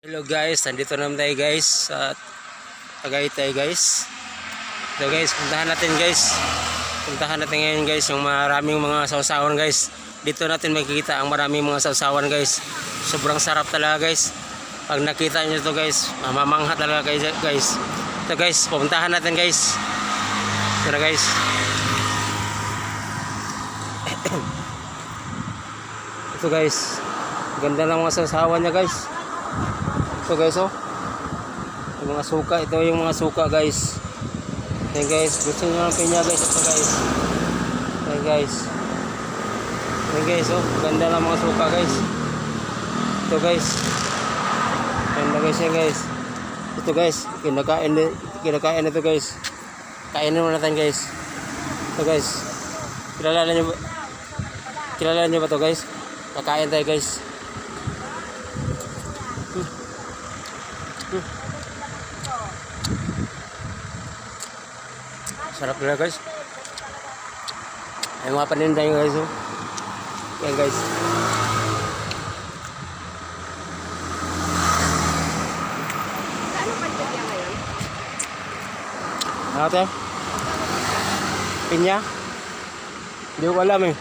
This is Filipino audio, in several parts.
Hello guys, nandito naman tayo guys sa Tagaytay guys. So guys, puntahan natin guys. Puntahan natin ngayon guys yung maraming mga sausawan guys. Dito natin makikita ang maraming mga sausawan guys. Sobrang sarap talaga guys. Pag nakita nyo to guys, mamamangha talaga guys. Ito guys, pupuntahan natin guys. Na guys. Ito guys. Ganda ng mga sausawan niya guys. Ito guys oh. Yung mga suka, ito yung mga suka guys. Ayan guys, gusto nyo ng pinya guys ito guys. Ayan guys. Ayan guys oh, ganda ng mga suka guys. Ito guys. Ganda guys yan guys. Ito guys, kinakain kinakain ito guys. Kainin mo natin guys. Ito guys. Kilala nyo? Kilala nyo ba to guys? Kakain tayo guys. Sarap nila guys. Ay mga paninda yung guys. Oh. Yan guys. Ano ngayon? Ano? Pinya? Hindi ko alam eh.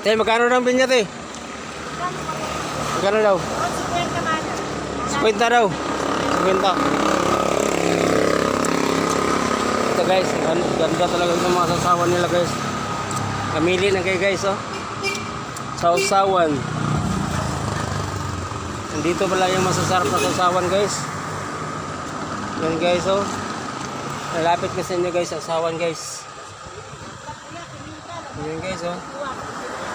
Te, magkano ng pinya te? Magkano daw? O, 50 man. 50 daw. 50. Ito guys, gan- ganda talaga ng mga sausawan nila guys. Kamili na kayo guys oh. Sausawan. Nandito pala yung masasarap na sausawan guys. Yan guys oh. Nalapit kasi inyo guys, sausawan guys. Yan guys oh.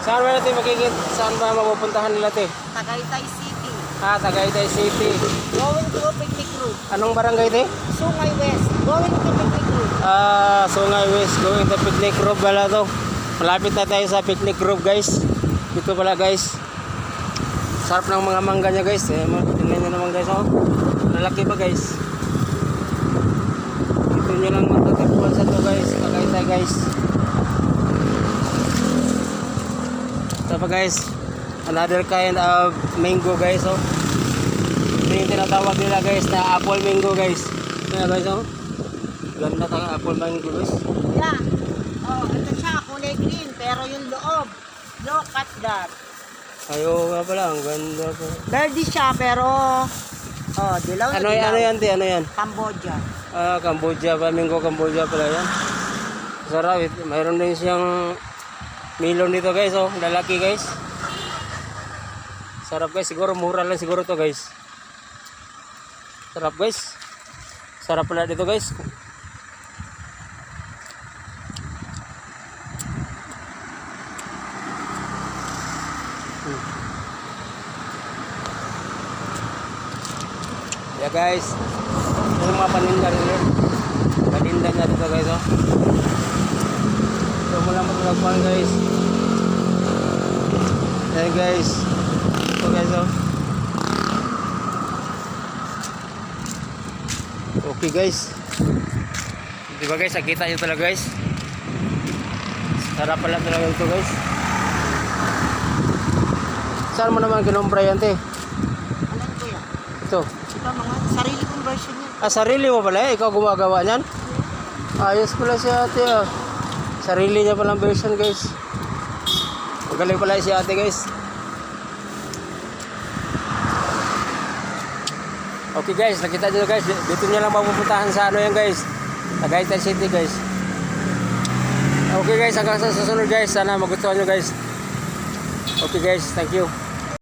Saan ba natin makikita? Saan ba mapupuntahan nila te? Tagaytay City. Ah, Tagaytay City. Going to picnic route. Anong barangay te? Sungay West. Going to picnic route. Ah, Sungay West going to picnic group pala to. Malapit na tayo sa picnic group guys. Dito pala guys. Sarap ng mga mangga niya guys. Eh, tingnan nyo naman guys oh. Lalaki pa guys. Dito nyo lang matatagpuan sa to guys. Tagaytay guys. Ito pa guys. Another kind of mango guys oh. Ito yung tinatawag nila guys na apple mango guys. Kaya guys oh. Ganda tayo apple mango guys. Yeah. Oh, ito siya, kulay green. Pero yung loob, look at that. Ayo nga pala, ang ganda po. Verde siya, pero... Oh, dilaw na Ano, dilaw. ano yan, te? Ano yan? Cambodia. Cambodia, Flamingo Cambodia pala yan. Sarap. eh. Mayroon din siyang melon dito guys, oh. Lalaki guys. Sarap guys. Siguro mura lang siguro to guys. Sarap guys. Sarap pala dito guys. Yeah guys. Ito yung mga paninda rin yun. Paninda niya dito guys oh. Ito mo lang matulagpan guys. Yan guys. Ito guys oh. Okay guys. Di ba guys, nakita nyo talaga guys. Sarap pala talaga ito guys. Saan mo naman kinumpra yan te? Ano ko yan? Ito. Ito mga sarili kong version yan. Ah, sarili mo pala eh? Ikaw gumagawa niyan? Ayos pala si ate ah. Sarili niya palang version guys. Magaling pala si ate guys. Okay guys, nakita nyo guys. Dito nyo lang mapupuntahan sa ano yan guys. Tagaytay City guys. Okay guys, hanggang sa susunod guys. Sana magustuhan nyo guys. Okay guys, thank you.